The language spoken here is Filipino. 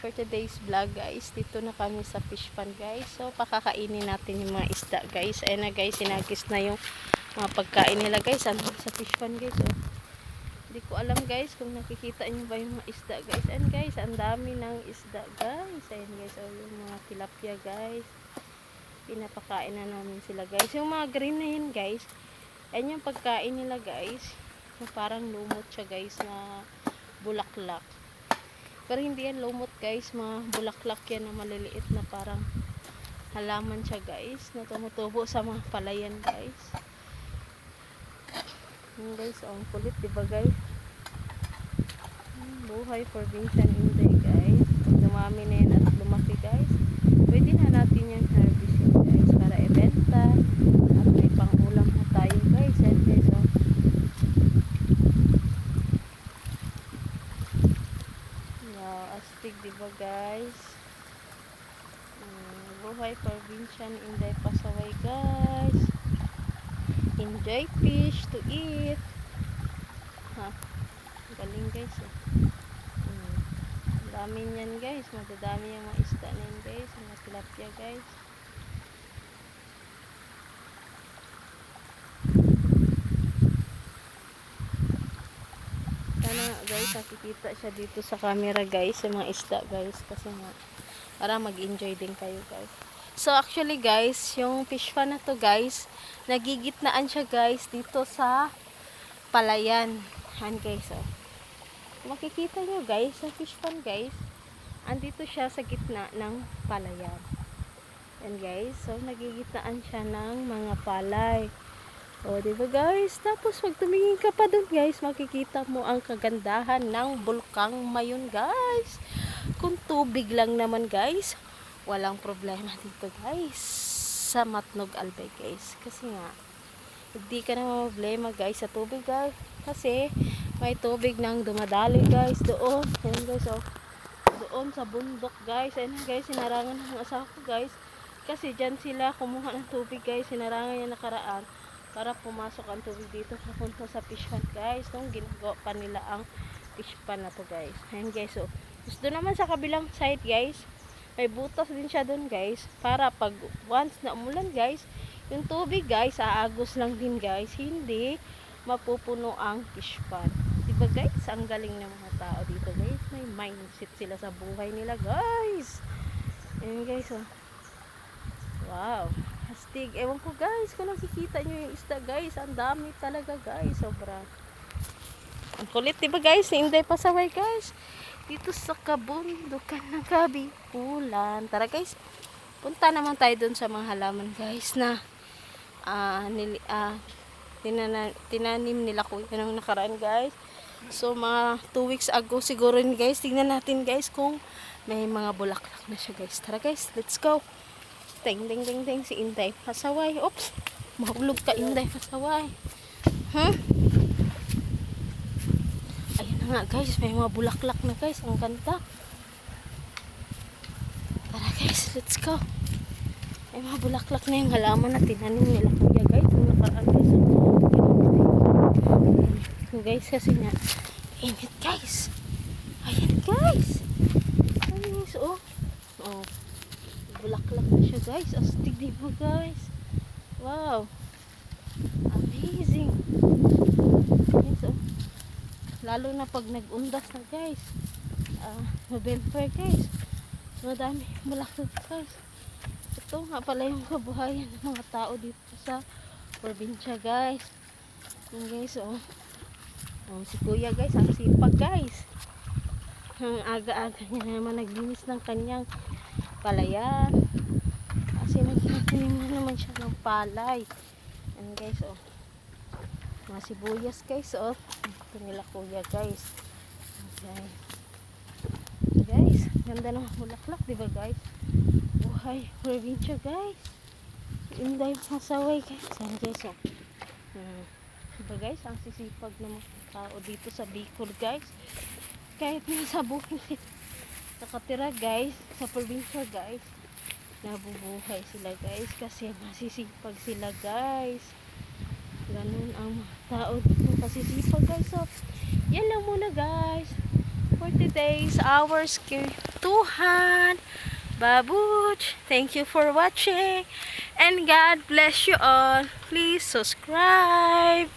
for today's vlog guys, dito na kami sa fish pond guys. So, pakakainin natin yung mga isda guys. Ayan na guys, sinagis na yung mga pagkain nila guys. Ano sa fish pond guys oh. Hindi ko alam guys kung nakikita nyo ba yung mga isda guys. And guys, ang dami ng isda guys. Ayan guys, oh, yung mga tilapia guys. Pinapakain na namin sila guys. Yung mga green na yun guys. Ayan yung pagkain nila guys. Yung parang lumot siya guys na bulaklak. Pero hindi yan lumot guys, mga bulaklak yan na maliliit na parang halaman siya guys, na tumutubo sa mga palayan guys. Yun guys, oh, ang kulit diba guys? Hmm, Buhay provincial Inday guys. Pag dumami na yan at lumaki guys, pwede na natin yan harvestin guys para ibenta at may pangulam na tayo guys. Yan guys, oh. Wow, astig diba guys? Mm, buhay provincial Inday Pasaway guys. Enjoy fish to eat. Ha, galing guys. Eh. Ang dami niyan guys. Madadami yung mga isda na yun guys. Mga tilapia guys. Nakikita siya dito sa camera guys, sa mga isda guys. Kasi nga, para mag-enjoy din kayo guys. So actually guys, yung fish pan na to guys, nagigitnaan siya guys dito sa palayan. Han guys, oh. Makikita nyo guys, sa fish pan guys, andito siya sa gitna ng palayan. Yan guys, so nagigitnaan siya ng mga palay. O, di ba guys? Tapos pag tumingin ka pa dun guys, makikita mo ang kagandahan ng bulkang mayon guys. Kung tubig lang naman guys, walang problema dito guys. Sa Matnog Albay guys. Kasi nga, hindi ka na problema guys sa tubig guys. Kasi may tubig nang dumadali guys doon. Ayan guys oh. Doon sa bundok guys. Ayan guys, sinarangan ng asawa ko guys. Kasi dyan sila kumuha ng tubig guys. Sinarangan niya nakaraan para pumasok ang tubig dito. Papunta sa fish pond guys. Nung ginagawa pa nila ang fish pond na to guys. Ayan guys so gusto naman sa kabilang side guys. May butas din siya doon guys. Para pag once na umulan guys yung tubig guys aagos lang din guys. Hindi mapupuno ang fish pond diba guys? Ang galing ng mga tao dito guys. May mindset sila sa buhay nila guys. Ayan guys oh. Wow. Astig. Ewan ko guys, kung nakikita nyo yung isda guys, ang dami talaga guys. Sobra. Ang kulit diba guys, ni Inday Pasaway guys. Dito sa kabundukan ng Kabikulan. Tara guys, punta naman tayo dun sa mga halaman guys na ah nili, tinana, tinanim nila ko yun ang nakaraan guys. So mga 2 weeks ago siguro yun guys. Tingnan natin guys kung may mga bulaklak na siya guys. Tara guys, let's go. Ting, ting, ting, ting, si Inday Pasaway. Oops, mahulog ka Inday Pasaway. Huh? Ayun na nga guys, may mga bulaklak na guys. Ang ganda. Tara guys, let's go. May mga bulaklak na yung halaman na tinanim nila kuya guys. Ang nakaraan guys. So guys, kasi nga, init guys. Ayan guys. Ayan guys, oh. Oh bulaklak na siya guys. Astig di ba guys. Wow. Amazing. Yes, oh. lalo na pag nag-undas na guys. Uh, November guys. Madami bulaklak guys. Ito nga pala yung kabuhayan ng mga tao dito sa probinsya guys. Yung guys oh. Oh, si kuya guys, ang sipag guys. Ang aga-aga niya naman naglinis ng kanyang palayan. Nagtatanim na naman siya ng palay. Ayan guys, oh. Mga sibuyas guys, oh. Ito nila kuya guys. Okay. Guys, ganda ng bulaklak, di ba guys? Buhay, probinsya guys. Inday masaway guys. Ayan guys, oh. Hmm. Diba guys, ang sisipag ng mga tao dito sa Bicol guys. Kahit nasa bukid nakatira guys sa probinsya guys nabubuhay sila guys kasi masisipag sila guys ganun ang tao dito masisipag guys so yan lang muna guys for today's hours Tuhan, Babuch. Thank you for watching. And God bless you all. Please subscribe.